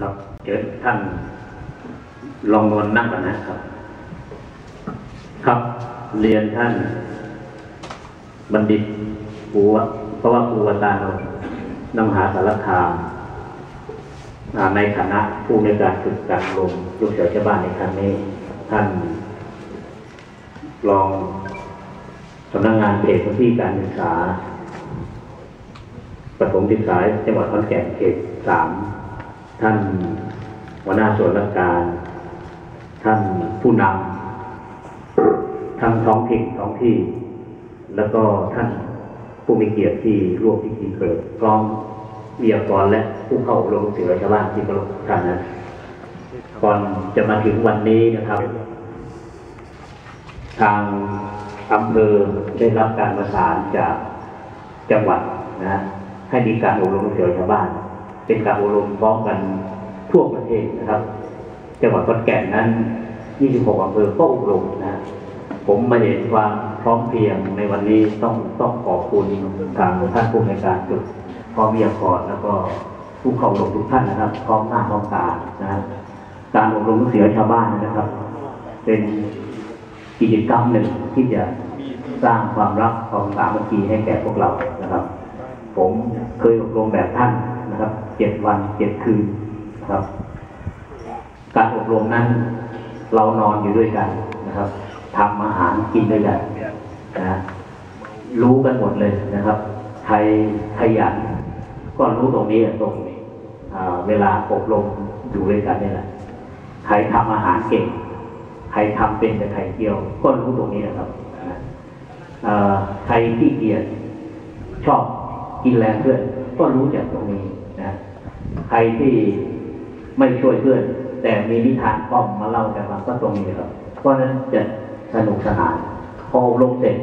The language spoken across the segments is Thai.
ครับ เดี๋ยวท่านลองนอนนั่งก่อนนะครับ ครับ เรียนท่าน บัณฑิตปูวะเพราะว่าปูวตานนำหาสารคามในฐานะผู้ในการฝึกการลงลูกเสือชาวบ้านในครั้งนี้ ท่านรองสำนักงานเขตพื้นที่การศึกษาประถมศึกษาจังหวัดขอนแก่นเขตสาม ท่านหัวหน้าส่วนราชการ ท่านผู้นำทั้งท้องถิ่นท้องที่ แล้วก็ท่านผู้มีเกียรติที่ร่วมพิธีเปิดกล้องวิทยากรและผู้เข้าอบรมเสือชาวบ้านที่เคารพท่านนะก่อนจะมาถึงวันนี้นะครับ ทางอำเภอได้รับการประสานจากจังหวัดนะให้มีการอบรมเสือชาวบ้าน เป็นการอบรมพร้อมกันทั่วประเทศนะครับ จังหวัดขอนแก่นนั้น 26อำเภอก็อบรมนะผมมาเห็นความพร้อมเพรียงในวันนี้ต้องต้องขอบคุณทางท่านผู้ในการจุดพร้อมวิทยากรแล้วก็ผู้เข้าอบรมทุกท่านนะครับพร้อมหน้าพร้อมตานะฮะการอบรมเสือชาวบ้านนะครับ เป็นกิจกรรมหนึ่งที่จะสร้างความรักความสามัคคีให้แก่พวกเรานะครับ ผมเคยอบรมแบบท่าน นะครับเจ็ดวันเจ็ดคืนนะครับ การอบรมนั้นเรานอนอยู่ด้วยกันนะครับทำอาหารกินด้วยกันนะรู้กันหมดเลยนะครับ ใครขยันก็รู้ตรงนี้ตรงนี้เวลาอบรมอยู่ด้วยกันนี่แหละใครทำอาหารเก่ง ใครทำเป็นแต่ไข่เจียวก็รู้ตรงนี้นะครับใครที่เกียจชอบกินแรงเพื่อนก็รู้จากตรงนี้ ใครที่ไม่ช่วยเพื่อน แต่มีนิทานป้อมมาเล่าแต่ฟังก็ตรงนี้ครับเพราะนั้นจะสนุกสนานพออบรมเสร็จ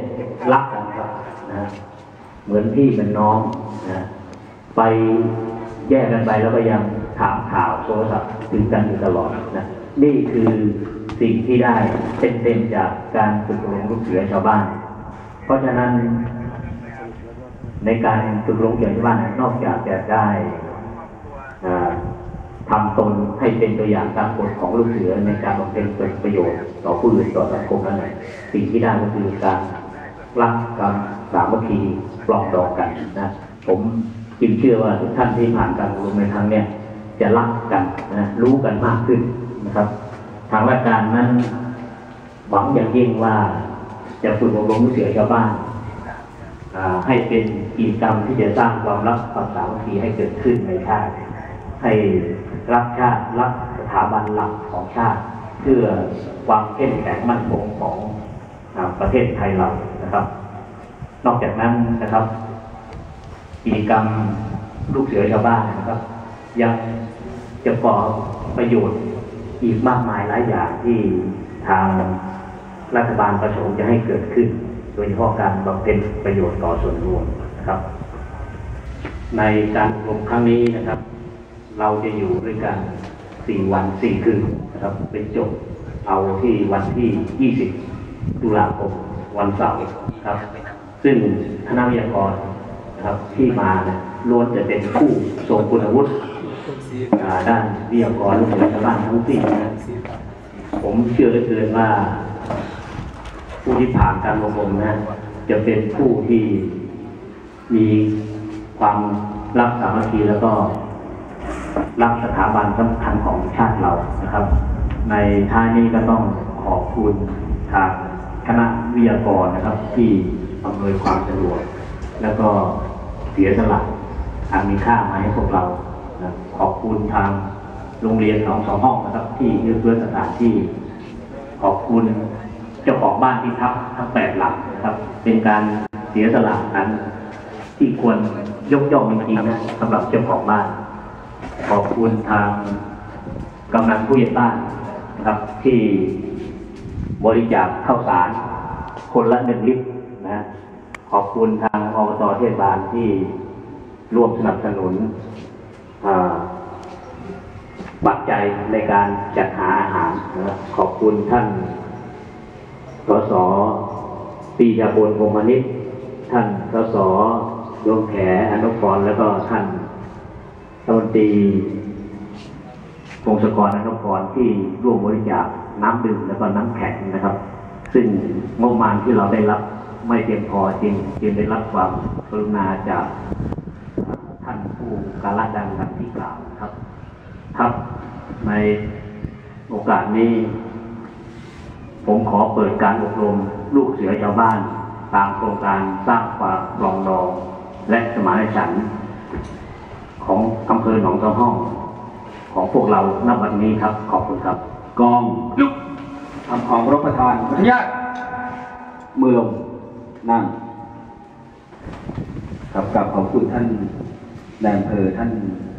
รักกันครับนะเหมือนพี่เป็นน้องนะไปแยกกันไปแล้วก็ยังถามข่าวโทรศัพท์ถึงกันอยู่ตลอดนะนี่คือสิ่งที่ได้เต็มๆจากการฝึกอบรมลูกเสือชาวบ้าน เพราะฉะนั้นในการฝึกลงเขียนที่บ้านนอกจากจะได้ ทำตนให้เป็นตัวอย่างตามกฎของลูกเสือในการบำเพ็ญประโยชน์ต่อผู้อื่นต่อสังคมนั้นสิ่งที่ได้ก็คือการรักการสามัคคีปลองดองกันนะผมจึงเชื่อว่าทุกท่านที่ผ่านการอบรมในครั้งเนี้ยจะรักกันนะรู้กันมากขึ้นนะครับ ทางราชการนั้นหวังอย่างยิ่งว่าจะฝึกอบรมลูกเสือชาวบ้านให้เป็นกิจกรรมที่จะสร้างความรักความสามัคคีให้เกิดขึ้นในชาติ ให้รักชาติรักสถาบันหลักของชาติ เพื่อความเข้มแข็งมั่นคงของอประเทศไทยเรานะครับ นอกจากนั้นนะครับกิจกรรมลูกเสือชาวบ้านนะครับ ยังจะก่อประโยชน์อีกมากมายหลายอย่างที่ทางรัฐบาลประสงค์จะให้เกิดขึ้น โดยเฉพาะการบำเพ็ญประโยชน์ต่อส่วนรวมนะครับ ในการอบรมครั้งนี้นะครับ เราจะอยู่ด้วยกันสี่วันสี่คืนนะครับเป็นจบเอาที่วันที่ 20 ตุลาคมวันเสาร์ครับ ซึ่งคณะวิทยากรนะครับที่มานะล้วนจะเป็นผู้ทรงคุณวุฒิด้านวิทยากรลูกเสือชาวบ้านทั้งสิ้นนะผมเชื่อเหลือเกินว่า ผู้ที่ผ่านการอบรมนะจะเป็นผู้ที่มีความรักสามัคคีแล้วก็ รักสถาบันสำคัญของชาติเรานะครับ ในท้านี้ก็ต้องขอบคุณทางคณะวิทยากรนะครับ ที่อำนวยความสะดวก แล้วก็เสียสละอันมีค่ามาให้พวกเรานะขอบคุณทางโรงเรียนหนองสองห้องนะครับ ที่เอื้อเฟื้อสถานที่ ขอบคุณเจ้าของบ้านที่พักทั้งแปดหลังนะครับ เป็นการเสียสละอันที่ควรยกย่องจริงๆนะสำหรับเจ้าของบ้าน ขอบคุณทางกำนันผู้ใหญ่บ้านนะครับ ที่บริจาคข้าวสาร คนละหนึ่งลิตรนะขอบคุณทางอบตเทศบาลที่ร่วมสนับสนุนปัจจัยในการจัดหาอาหารนะขอบคุณท่านสสปีชาบนวงมนิตท่านสสดวงแขอนุพรแล้วก็ท่าน รัฐมนตรีพงศกรนนพรที่ร่วมบริจาคน้ำดื่มแล้วก็น้ำแข็งนะครับ ซึ่งงบประมาณที่เราได้รับไม่เพียงพอจริงจึงได้รับความกรุณาจากท่านผู้การะดังดังที่กล่าวครับครับในโอกาสนี้ ผมขอเปิดการอบรมลูกเสือชาวบ้าน ตามโครงการสร้างความปรองดอง และสมานฉันท์ ของอำเภอหนองจอกห้อง ของพวกเราณวันนี้ครับ ขอบคุณครับ กองลุกทำของรับประทานอนุญาตเมืองนั่งครับกับขอบคุณท่านนายอำเภอท่าน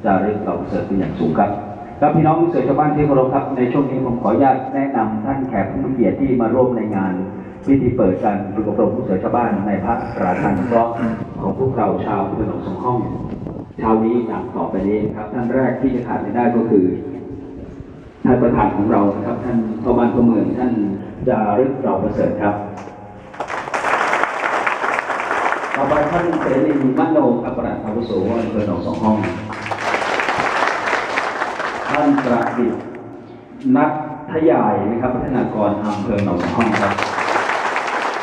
จารึกเราเสริฐเป็นอย่างสูงครับครับพี่น้องเสือชาวบ้านที่เคารพครับในช่วงนี้ผมขออนุญาตแนะนำท่านแขกผู้มีเกียรติที่มาร่วมในงานพิธีเปิดการฝึกอบรมผู้เสือชาวบ้านในพระราชานุเคราะห์ของพวกเราชาวอำเภอหนองสองห้อง เช้านี้ดังต่อไปนี้ครับ ท่านแรกที่จะขาดไม่ได้ก็คือ ท่านประธานของเรานะครับ ท่านพ่อบานพ่อเมืองท่านจารึกเราประเสริฐครับต่อไปท่านเสรีมโนครับประหลัดอาวุโสอำเภอหนองสองห้อง ท่านประดิษฐ์นัททยายนะครับพัฒนากรอำเภอหนองสองห้องครับ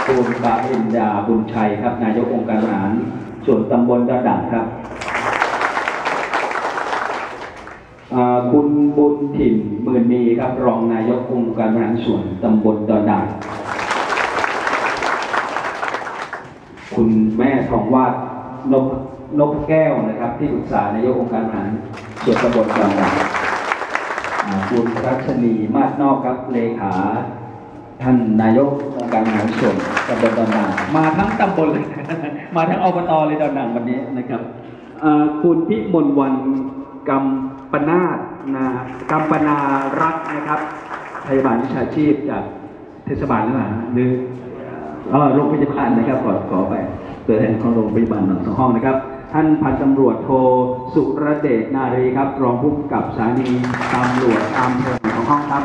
คุณปาอินดาบุญชัยครับ นายกองค์การบริหารส่วนตำบลดาดังครับ อ่าคุณ บุญถิ่นหมื่นมีครับรองนายกองค์การบริหารส่วนตำบลดอนดานคุณแม่ทองวาดนพนพแก้วนะครับ ที่ปรึกษานายกองค์การบริหารส่วนตำบลดอนดานอ่าคุณรัชนีมาศนอกครับเลขาท่านนายกองค์การบริหารส่วนตำบลดอนดานมาทั้งตำบลเลยมาทั้งอบตเลยดอนดานวันนี้นะครับคุณพิมลวันกำปนาต นะกำปนารักนะครับพยาบาลวิชาชีพจากเทศบาลหรือเปล่าฮะหรือเออโรงพยาบาลนะครับขอขอไปตัวแทนของโรงพยาบาลหนองสองห้องนะครับ ท่านพันตำรวจโทสุรเดชนารีครับ รองผู้กำกับสถานีตำรวจอำเภอหนองสองห้องครับ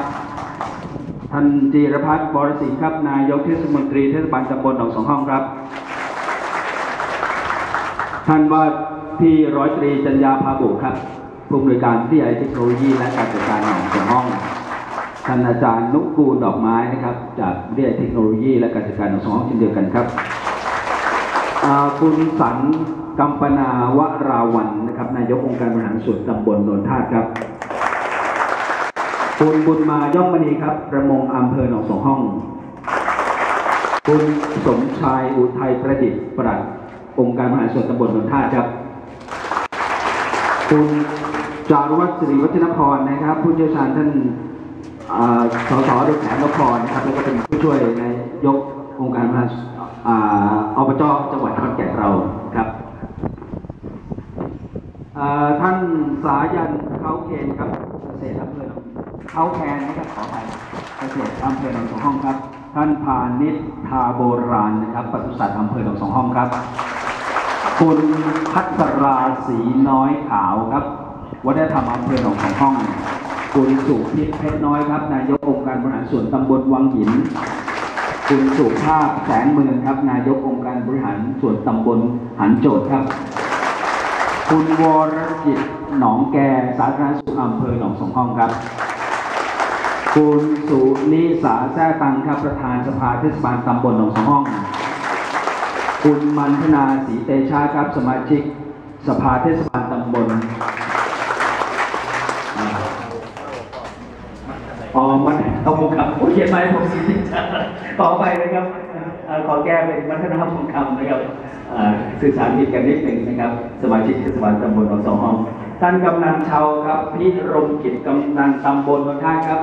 ท่านจีรพัฒน์บรสิงห์ครับ นายกเทศมนตรีเทศบาลตำบลหนองสองห้องครับ ท่านว่าที่ร้อยตรีจัญญาภาบุครับ ผู้อำนวยการที่ไอเทคโนโลยีและการจัดการหนองสองห้องท่านอาจารย์นุกูลดอกไม้นะครับจากวิทยาเทคโนโลยี และการจัดการหนองสองห้องเช่นเดียวกันครับคุณสันกัมปนาวราวันนะครับนายกองค์การบริหารส่วนตำบลโนนทาครับคุณบุญมาย่อมมณีครับ ประมงอำเภอหนองสองห้อง คุณสมชายอุทัยประดิษฐ์ปลัดองค์การบริหารส่วนตำบลนนท่าครับ คุณจารุวัฒน์สิริวัฒนพรนะครับ ผู้เชี่ยวชาญท่านสสดยแสนนพรนะครับแล้วก็เป็นผู้ช่วยในยกองค์การบริหารอ่าอบจจังหวัดขอนแก่นเราครับท่านสายันเขาเคนครับเกษตรอำเภอหนองเขาแคนนะครับขอไปเกษตรอำเภอหนองสองห้องครับ ท่านพานิชทาโบราณนะครับปศุสัตว์อำเภอหนองสองห้องครับ คุณพัชราสีน้อยขาวครับ วัฒนธรรมอำเภอหนองสองห้อง คุณสุพิษเพชรน้อยครับ นายกองค์การบริหารส่วนตำบลวังหิน คุณสุภาพแสนเมืองครับ นายกองค์การบริหารส่วนตำบลหันโจทย์ครับ คุณวรจิตหนองแกสาธารณสุขอำเภอหนองสองห้องครับ คุณสุนิสาแท้ตังครับประธานสภาเทศบาลตำบลหนองสองห้อง คุณมันธนาศรีเตชาครับสมาชิกสภาเทศบาลตำบลอ๋อมันเอาบุญคำโอ้ยเขียนมผมสีเตชาขอไปนะครับขอแก้เป็นมัฒนบุญคำนะครับสื่อสารผิดกันนิดหนึ่งนะครับ สมาชิกเทศบาลตำบลอสองห้องท่านกำนันเชาครับพิรมกิจกำนันตำบลนนท่าครับ